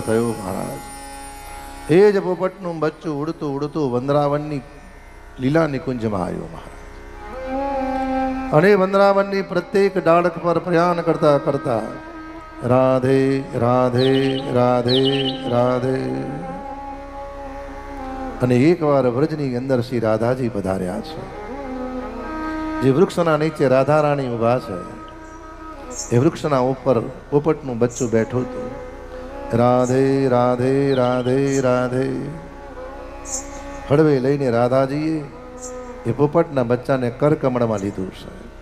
થયો મહારાજ. એ જ પોપટનું બચ્ચું ઉડતું ઉડતું વંદરાવનની લીલા નિકુંજમાં આવ્યો મહારાજ. અને વંદરાવનની પ્રત્યેક ડાળક પર પ્રયાણ કરતા કરતા રાધે રાધે રાધે રાધે. અને એકવાર વ્રજની અંદર શ્રી રાધાજી પધાર્યા છે. જે વૃક્ષના નીચે રાધા રાણી ઊભા છે, એ વૃક્ષના ઉપર પોપટનું બચ્ચું બેઠું હતું. રાધે રાધે રાધે રાધે હળવે લઈને રાધાજીએ એ પોપટના બચ્ચાને કરકમળમાં લીધું છે.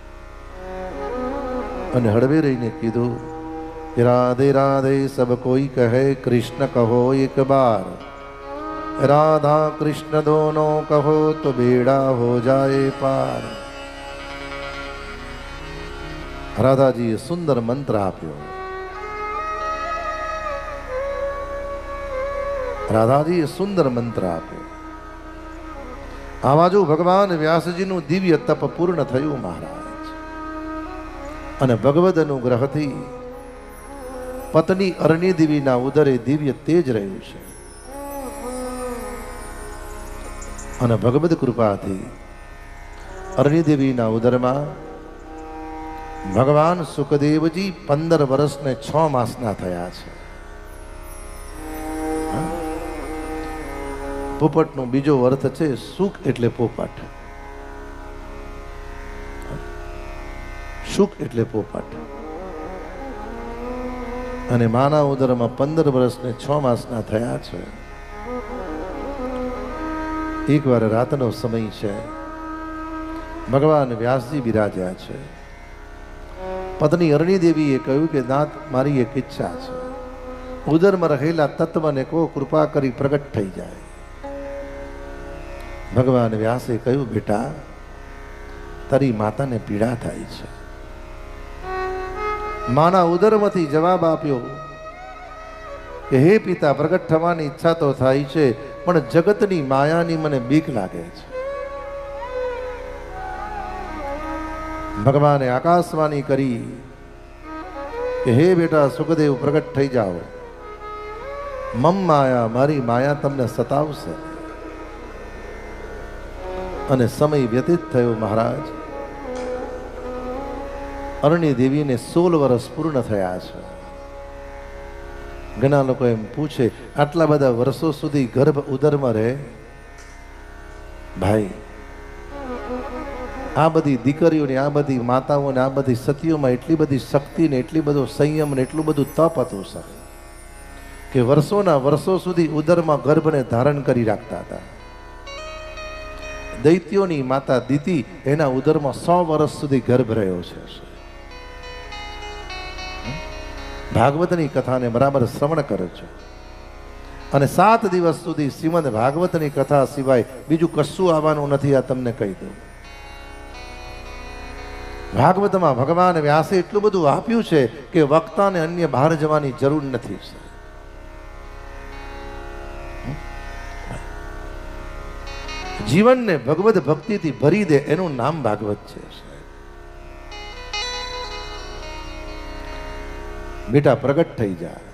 અને હળવે રહીને કીધું કે રાધે રાધે, સબ કોઈ કહે, કૃષ્ણ કહો એક બાર. રાધા, કૃષ્ણ દોનો કહો તો બેડા હો જાય પાર. રાધાજીએ સુંદર મંત્ર આપ્યો. રાધાજીએ સુંદર મંત્ર આપ્યો. આ જો ભગવાન વ્યાસજીનું દિવ્ય તપ પૂર્ણ થયું મહારાજ. અને ભગવદ અનુગ્રહથી પત્ની અરણી દેવીના ઉદરે દિવ્ય તેજ રહ્યું છે. અને ભગવદ કૃપાથી અરણી દેવીના ઉદરમાં ભગવાન સુખદેવજી પંદર વર્ષને છ માસના થયા છે. પોપટનો બીજો અર્થ છે સુખ એટલે પોપટ. સુખ એટલે પોપટ. અને માના ઉદરમાં પંદર વર્ષને છ માસના થયા છે. એકવાર રાતનો સમય છે. ભગવાન વ્યાસજી બિરાજ્યા છે. પત્ની અરણી દેવીએ કહ્યું કે નાથ મારી એક ઈચ્છા છે. ઉદરમાં રહેલા તત્વને કો કૃપા કરી પ્રગટ થઈ જાય. ભગવાન વ્યાસે કહ્યું, બેટા, તારી માતાને પીડા થાય છે. માના ઉદરમાંથી જવાબ આપ્યો કે, હે પિતા, પ્રગટ થવાની ઈચ્છા તો થાય છે, પણ જગતની માયાની મને બીક લાગે છે. ભગવાને આકાશવાણી કરી કે, હે બેટા, સુખદેવ, પ્રગટ થઈ જાઓ. મમ માયા, મારી માયા તમને સતાવશે. અને સમય વ્યતીત થયો મહારાજ. અરણ્ય દેવીને સોળ વર્ષ પૂર્ણ થયા છે. ઘણા લોકો એમ પૂછે, આટલા બધા વર્ષો સુધી ગર્ભ ઉદરમાં રહે? ભાઈ, આ બધી દીકરીઓને, આ બધી માતાઓને, આ બધી સતીઓમાં એટલી બધી શક્તિ ને, એટલી બધો સંયમ ને, એટલું બધું તપ હતું, સર, કે વર્ષોના વર્ષો સુધી ઉદરમાં ગર્ભને ધારણ કરી રાખતા હતા. દૈત્યોની માતા દીતિ એના ઉદરમાં સો વર્ષ સુધી ગર્ભ રહ્યો છે. ભાગવતની કથાને બરાબર શ્રવણ કરે છે. અને સાત દિવસ સુધી શ્રીમદ ભાગવતની કથા સિવાય બીજું કશું આવવાનું નથી, આ તમને કહી દઉં. ભાગવતમાં ભગવાન વ્યાસે એટલું બધું આપ્યું છે કે વક્તાને અન્ય બહાર જવાની જરૂર નથી જીવનને ભગવત ભક્તિથી ભરી દે એનું નામ ભાગવત છે બેટા પ્રગટ થઈ જાય.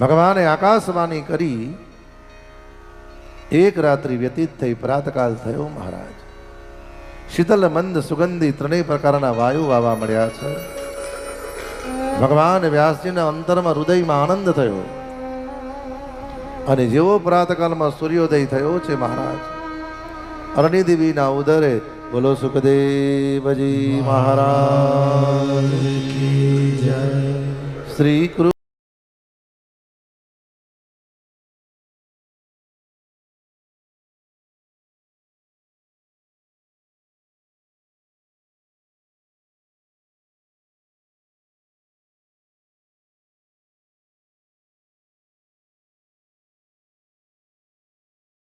ભગવાને આકાશવાણી કરી, એક રાત્રિ વ્યતીત થઈ પ્રાતકાલ થયો મહારાજ. શીતલ, મંદ, સુગંધી ત્રણેય પ્રકારના વાયુ વાવા મળ્યા છે. ભગવાન વ્યાસજીના અંતરમાં હૃદયમાં આનંદ થયો. અને જેવો પ્રાતકાલમાં સૂર્યોદય થયો છે મહારાજ અરણી દેવીના ઉદરે બોલો સુખદેવજી મહારાજ. શ્રી કૃષ્ણ